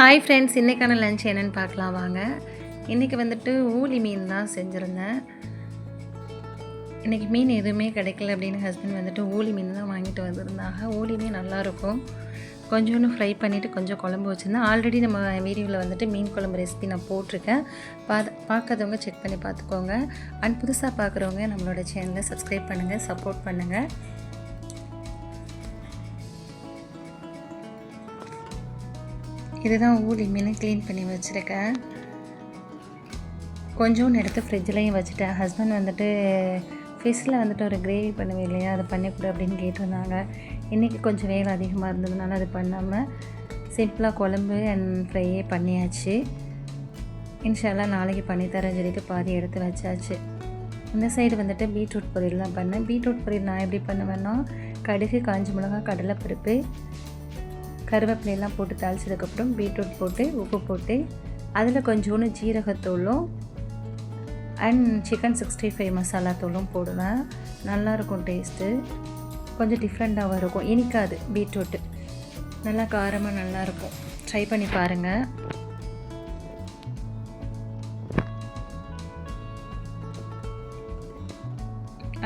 Hi friends இன்றைக்கான lunch என்னென்னு பார்க்கலாம் வாங்க. இன்றைக்கி வந்துட்டு ஊலி மீன் தான் செஞ்சுருந்தேன். இன்றைக்கி மீன் எதுவுமே கிடைக்கல அப்படின்னு ஹஸ்பண்ட் வந்துட்டு ஊலி மீன் தான் வாங்கிட்டு வந்திருந்தாங்க. ஊலி மீன் நல்லாயிருக்கும். கொஞ்சோண்டு ஃப்ரை பண்ணிவிட்டு கொஞ்சம் குழம்பு வச்சுருந்தேன். ஆல்ரெடி நம்ம வீடியோவில் வந்துட்டு மீன் குழம்பு ரெசிபி நான் போட்டிருக்கேன். பார்த்து பார்க்காதவங்க செக் பண்ணி பார்த்துக்கோங்க. அண்ட் புதுசாக பார்க்குறவங்க நம்மளோட சேனலை சப்ஸ்கிரைப் பண்ணுங்கள் சப்போர்ட் பண்ணுங்கள் இதுதான் ஊலி மீன் க்ளீன் பண்ணி வச்சுருக்கேன் கொஞ்சோண்டு எடுத்து ஃப்ரிட்ஜ்லேயும் வச்சுட்டேன். ஹஸ்பண்ட் வந்துட்டு ஃபிஷ்ஷில் வந்துட்டு ஒரு கிரேவி பண்ணுவேன் இல்லையா? அதை பண்ணிக்கொடு அப்படின்னு கேட்டிருந்தாங்க. இன்றைக்கி கொஞ்சம் வேலை அதிகமாக இருந்ததுனால அது பண்ணாமல் சிம்பிளாக குழம்பு அண்ட் ஃப்ரையே பண்ணியாச்சு. இன்ஷால்லாம் நாளைக்கு பண்ணித்தரேன் சொல்லிட்டு பாதி எடுத்து வச்சாச்சு. இந்த சைடு வந்துட்டு பீட்ரூட் பொரியல் தான் பண்ணேன். பீட்ரூட் பொரியல் நான் எப்படி பண்ணுவேன்னா கடுகு காஞ்சி மிளகா கடலைப்பருப்பு கருவேப்பிலையெல்லாம் போட்டு தாளிச்சதுக்கப்புறம் பீட்ரூட் போட்டு உப்பு போட்டு அதில் கொஞ்சோண்டு ஜீரகத்தூளும் and chicken sixty five masala தூளும் போடுவேன். நல்லாயிருக்கும் டேஸ்ட்டு கொஞ்சம் டிஃப்ரெண்ட்டாகவும் இருக்கும். இனிக்காது பீட்ரூட்டு. நல்லா காரமாக நல்லாயிருக்கும். ட்ரை பண்ணி பாருங்கள்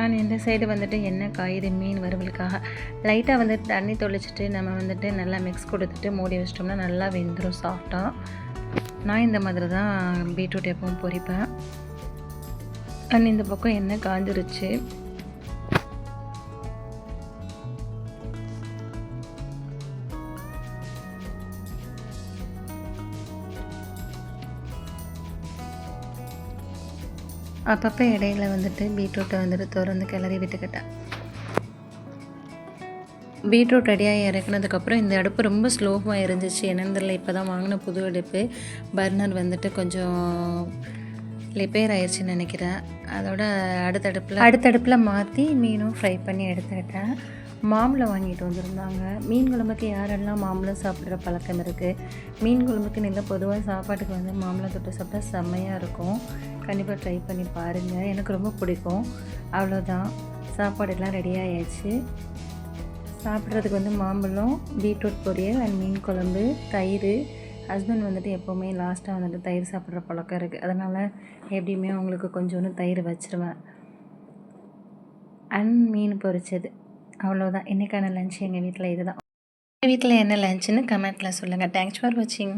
அண்ட் இந்த சைடு வந்துட்டு என்ன காய்கறி மீன் வறுவலுக்காக. லைட்டாக வந்துட்டு தண்ணி தொளிச்சிட்டு நம்ம வந்துட்டு நல்லா மிக்ஸ் கொடுத்துட்டு மூடி வச்சிட்டோம்னா நல்லா வெந்துடும் சாஃப்டாக நான் இந்த மாதிரி தான் பீட்ரூட் எப்பவும் பொரிப்பேன். அண்ட் இந்த பக்கம் எண்ணெய் காஞ்சிருச்சு. அப்பப்போ இடையில வந்துட்டு பீட்ரூட்டை வந்துட்டு திறந்து கிளறி விட்டுக்கிட்டேன். பீட்ரூட் ரெடியாக இறக்குனதுக்கப்புறம் இந்த அடுப்பு ரொம்ப ஸ்லோவாக இருந்துச்சு என்னன்னு தெரியல இப்போ தான் வாங்கின புது அடுப்பு. பர்னர் வந்துட்டு கொஞ்சம் ரிப்பேர் ஆயிடுச்சுன்னு நினைக்கிறேன். அதோட அடுத்தடுப்பில் அடுத்தடுப்பில் மாற்றி மீனும் ஃப்ரை பண்ணி எடுத்துக்கிட்டேன். மாம்பழம் வாங்கிட்டு வந்திருந்தாங்க. மீன் குழம்புக்கு யாரெல்லாம் மாம்பழம் சாப்பிட்ற பழக்கம் இருக்குது மீன் குழம்புக்கு நீங்கள் பொதுவாக சாப்பாட்டுக்கு வந்து மாம்பழம் தொட்டு சாப்பிட்டா செம்மையாக இருக்கும். கண்டிப்பாக ட்ரை பண்ணி பாருங்கள் எனக்கு ரொம்ப பிடிக்கும். அவ்வளோதான் சாப்பாடெல்லாம் ரெடி ஆயாச்சு. சாப்பிட்றதுக்கு வந்து மாம்பழம் பீட்ரூட் பொரியல் அண்ட் மீன் குழம்பு தயிர். ஹஸ்பண்ட் வந்துட்டு எப்போவுமே லாஸ்ட்டாக வந்துட்டு தயிர் சாப்பிட்ற பழக்கம் இருக்குது அதனால் எப்படியுமே அவங்களுக்கு கொஞ்சோண்டு தயிர் வச்சிருவேன். அண்ட் மீன் பொரிச்சது. அவ்வளோதான் இன்றைக்கான லஞ்ச் எங்கள் வீட்டில் இதுதான். எங்கள் வீட்டில் என்ன லஞ்சுன்னு கமெண்ட்டில் சொல்லுங்கள் தேங்க்ஸ் ஃபார் வாட்சிங்